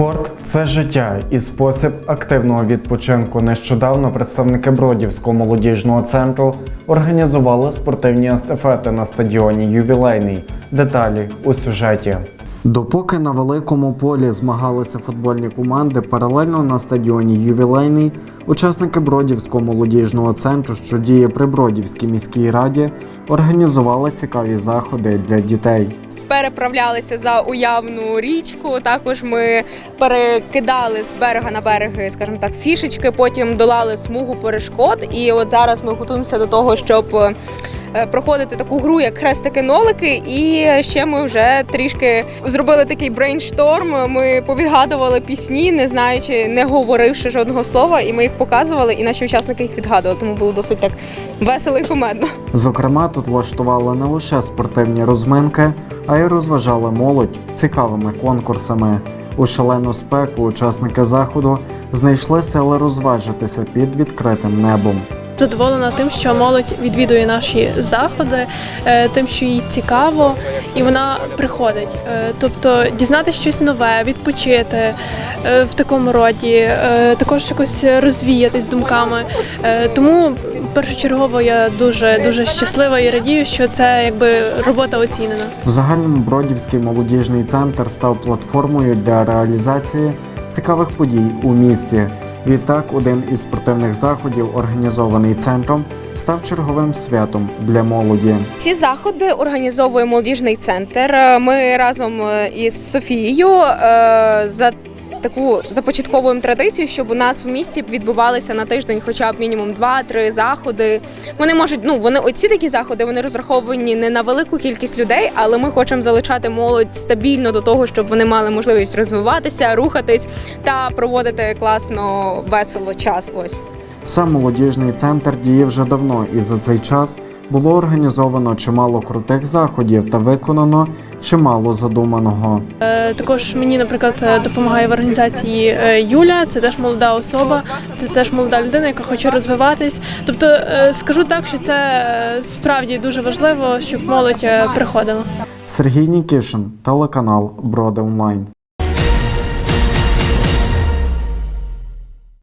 Спорт це життя і спосіб активного відпочинку. Нещодавно представники Бродівського молодіжного центру організували спортивні естафети на стадіоні Ювілейний. Деталі у сюжеті. Допоки на великому полі змагалися футбольні команди, паралельно на стадіоні Ювілейний учасники Бродівського молодіжного центру, що діє при Бродівській міській раді, організували цікаві заходи для дітей. Переправлялися за уявну річку. Також ми перекидали з берега на береги, скажімо так, фішечки. Потім долали смугу перешкод. І от зараз ми готуємося до того, щоб проходити таку гру, як хрестики-нолики. І ще ми вже трішки зробили такий брейншторм. Ми повідгадували пісні, не знаючи, не говоривши жодного слова, і ми їх показували, і наші учасники їх відгадували. Тому було досить так весело і кумедно. Зокрема, тут влаштували не лише спортивні розминки, а й розважали молодь цікавими конкурсами. У шалену спеку учасники заходу знайшли сили розважитися під відкритим небом. Задоволена тим, що молодь відвідує наші заходи, е, тим, що їй цікаво, і вона приходить. Е, Тобто дізнатися щось нове, відпочити е, в такому роді, також якось розвіятись думками. Тому першочергово я дуже дуже щаслива і радію, що це якби робота оцінена. В загальному Бродівський молодіжний центр став платформою для реалізації цікавих подій у місті. Відтак, один із спортивних заходів, організований центром, став черговим святом для молоді. Ці заходи організовує молодіжний центр. Е, Ми разом е, із Софією е, за таку започатковуємо традицію, щоб у нас в місті відбувалися на тиждень, хоча б мінімум два-три заходи. Вони можуть, ну вони оці такі заходи, вони розраховані не на велику кількість людей, але ми хочемо залучати молодь стабільно до того, щоб вони мали можливість розвиватися, рухатись та проводити класно, весело час. Ось. Сам молодіжний центр діє вже давно, і за цей час було організовано чимало крутих заходів та виконано чимало задуманого. Е, Також мені, наприклад, е, допомагає в організації е, Юля. Це теж молода особа, це теж молода людина, яка хоче розвиватись. Тобто, скажу так, що це справді дуже важливо, щоб молодь приходила. Сергій Нікішин, телеканал Броди Онлайн.